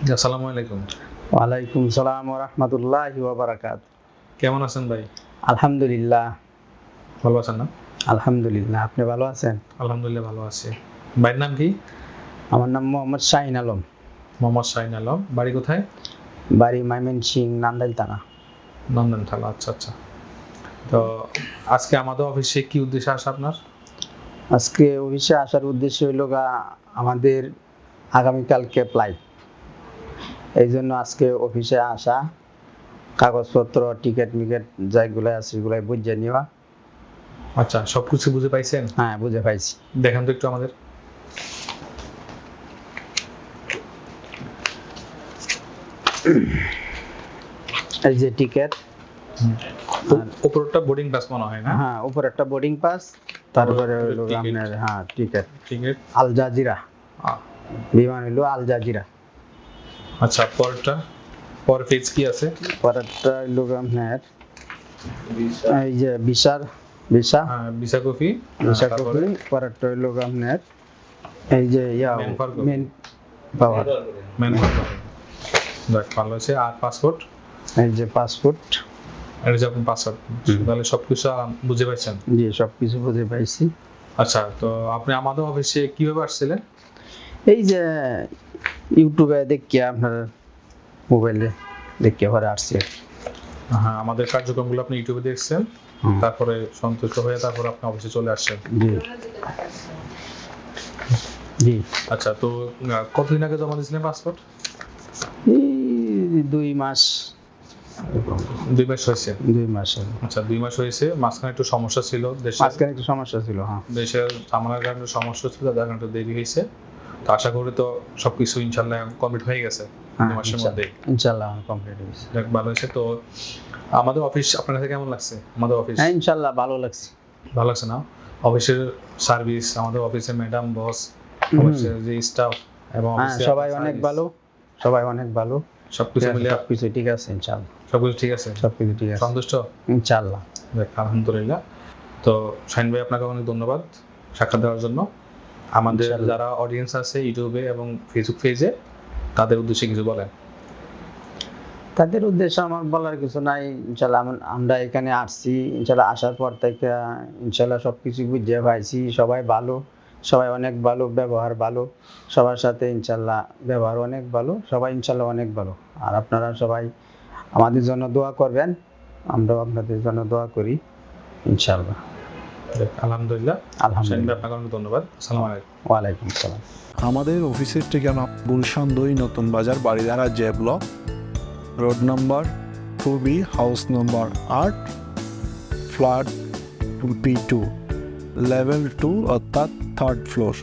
আসসালামু আলাইকুম। ওয়ালাইকুম সালাম রহমতুল্লাহ বারাকাত। কেমন আছেন ভাই? আলহামদুলিল্লাহ। ভালো আছেন না? আলহামদুলিল্লাহ আপনি ভালো আছেন? আলহামদুলিল্লাহ ভালো আছি। ভাইয়ের নাম কি? আমার নাম মোহাম্মদ শাহিন আলম। মোহাম্মদ শাহিন আলম। বাড়ি কোথায়? বাড়ি মাইমেন সিং নান্দাইল থানা। নন্দন থালা আচ্ছা আচ্ছা। তো আজকে আমাদের অফিসে কি উদ্দেশ্যে আসা আপনার? আজকে অফিসে আসার উদ্দেশ্য হইল গা আমাদের আগামীকালকে ফ্লাইট এই জন্য আজকে অফিসে আসা কাগজপত্র টিকিট মিকেট যাইগুলো আছে সেগুলাই বুঝে নেওয়া আচ্ছা সব কিছু বুঝে পাইছেন? হ্যাঁ বুঝে পাইছি। দেখেন তো একটু আমাদের। এই যে টিকিট। উপরটা বোর্ডিং পাস মনে হয় না? হ্যাঁ উপর একটা বোর্ডিং পাস তারপরে ticket। আপনার হ্যাঁ টিকিট আছে আল জাজিরা। বিমান হইল আল জাজিরা। আচ্ছা পরেরটা? পর পেজ কি আছে? পরেরটা হইল আপনার এই যে বিশার বিশা। হ্যাঁ ভিসা কপি। বিশা কপি পরেরটা হইল আপনার এই যে ইয়া। মেন পাওয়ার মেন দেখ ভালো আছে আর পাসপোর্ট এই যে পাসপোর্ট এটা যে আপনার পাসপোর্ট তাহলে সবকিছু বুঝে পাইছেন? জি সব কিছু বুঝে পাইছি। আচ্ছা তো আপনি আমাদের অফিসে কীভাবে আসছিলেন? এই যে ইউটিউবে দেখিয়া আপনার মোবাইলে দেখিয়া পরে আসছে। হ্যাঁ আমাদের কার্যক্রমগুলো আপনি ইউটিউবে দেখছেন। তারপরে সন্তুষ্ট হয়ে তারপর আপনি অফিসে চলে আসছেন। জি। জি। আচ্ছা তো কতদিন আগে জমা দিয়েছিলেন পাসপোর্ট এই দুই মাস দুই মাস হয়েছে? দুই মাস আচ্ছা দুই মাস হয়েছে মাঝখানে একটু সমস্যা ছিল দেশে? মাঝখানে একটু সমস্যা ছিল হ্যাঁ। দেশের ঝামেলার কারণে সমস্যা ছিল যার কারণে একটু দেরি হয়েছে। তো আশা করি তো সবকিছু ইনশাল্লাহ কমপ্লিট হয়ে গেছে দুই মাসের মধ্যে ইনশাল্লাহ কমপ্লিট হয়েছে যাক ভালো হয়েছে। তো আমাদের অফিস আপনার কাছে কেমন লাগছে? আমাদের অফিস? হ্যাঁ ইনশাল্লাহ ভালো লাগছে। ভালো লাগছে না? অফিসের সার্ভিস আমাদের অফিসের ম্যাডাম বস অফিসের যে স্টাফ এবং হ্যাঁ সবাই অনেক ভালো সবাই অনেক ভালো। সবকিছু মিলে সবকিছু ঠিক আছে ইনশাল্লাহ সবকিছু ঠিক আছে? সবকিছু ঠিক আছে। সন্তুষ্ট? ইনশাল্লাহ যাক, আলহামদুলিল্লাহ। তো শাহিন ভাই আপনাকে অনেক ধন্যবাদ সাক্ষাৎ দেওয়ার জন্য। আমাদের যারা অডিয়েন্স আছে ইউটিউবে এবং ফেসবুক পেজে তাদের উদ্দেশ্যে কিছু বলেন। তাদের উদ্দেশ্যে আমার বলার কিছু নাই। ইনশাল্লাহ আমরা এখানে আসছি। ইনশাল্লাহ আসার পর থেকে ইনশাল্লাহ সব কিছু বুঝে পাইছি। সবাই ভালো। সবাই অনেক ভালো ব্যবহার ভালো সবার সাথে ইনশাল্লাহ ব্যবহার অনেক ভালো সবাই ইনশাল্লাহ অনেক ভালো। আর আপনারা সবাই আমাদের জন্য দোয়া করবেন আমরাও আপনাদের জন্য দোয়া করি ইনশাল্লাহ। আলহামদুলিল্লাহ। আপনাকে ধন্যবাদ। আসসালামু আলাইকুম। ওয়ালাইকুম আসসালাম। আমাদের অফিসের ঠিকানা গুলশান দুই Notun Bazar Baridhara J block road number two B house number আট flat P two. Level two अर्थात थर्ड फ्लोर